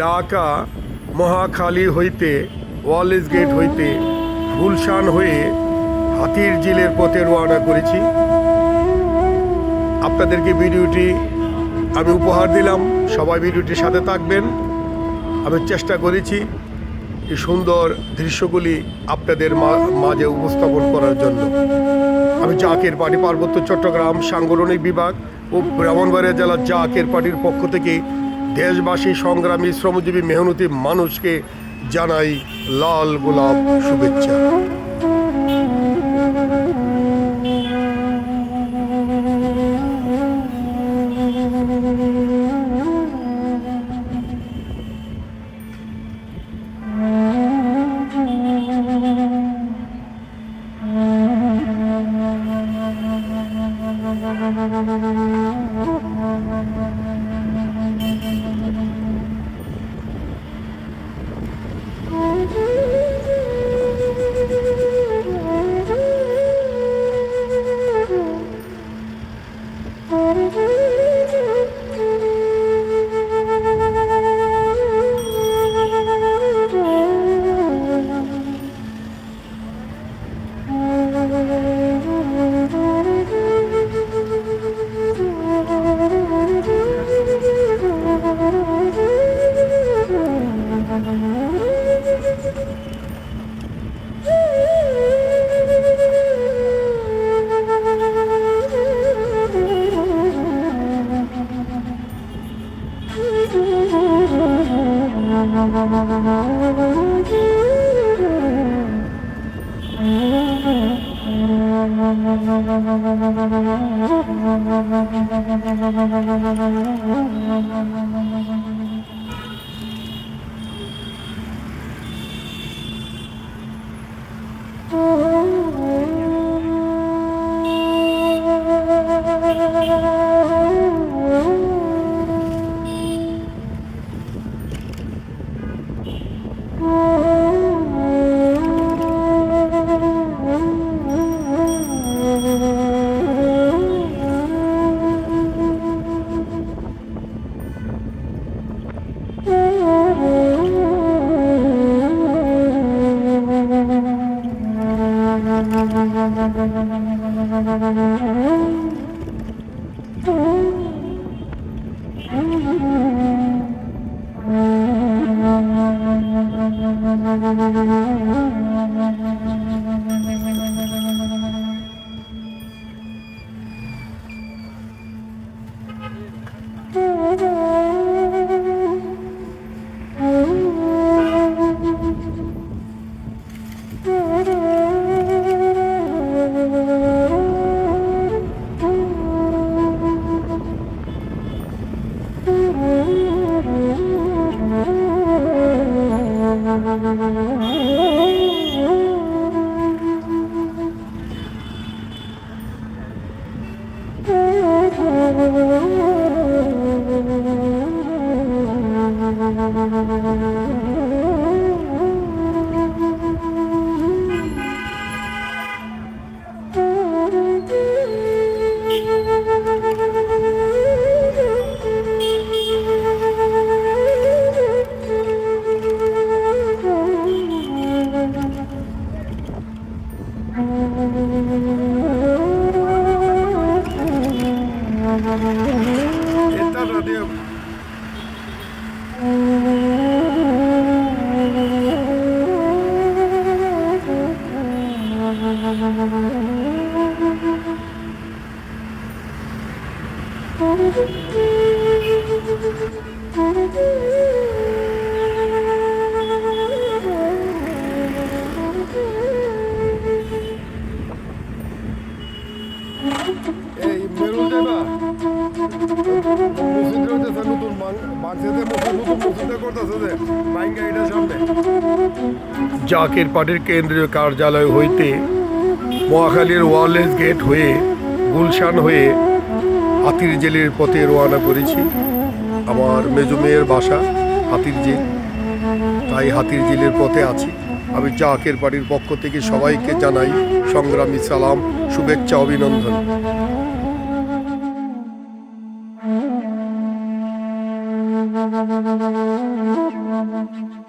ঢাকা মহাখালী হইতে, Wallace gate হইতে গুলশান হয়ে হাতির জিলের পথে রওনা করেছি। আপনাদেরকে ভিডিওটি আমি উপহার দিলাম। সবাই ভিডিওটির সাথে থাকবেন। আমি চেষ্টা করেছি এই সুন্দর দৃশ্যগুলি আপনাদের মাঝে উপস্থাপন করার জন্য। আমি জাকের পার্টি পার্বত্য চট্টগ্রাম সাংগঠনিক বিভাগ ও ব্রাহ্মণবাড়িয়া জেলার জাকের পার্টির পক্ষ থেকে দেশবাসী সংগ্রামী শ্রমজীবী মেহনতি মানুষকে জানাই লাল গোলাপ শুভেচ্ছা। Mm-hmm. Oh এই সামনে। জাকের কেন্দ্রীয় কার্যালয় হইতে মহাখালীর ওয়ারলেস গেট হয়ে গুলশান হয়ে হাতির জেলের পথে রওনা করেছি। আমার মেজো মেয়ের বাসা হাতির জেল তাই হাতির জেলের পথে আছি। আমি জাকের বাড়ির পক্ষ থেকে সবাইকে জানাই সংগ্রামী সালাম, শুভেচ্ছা, অভিনন্দন। Thank you.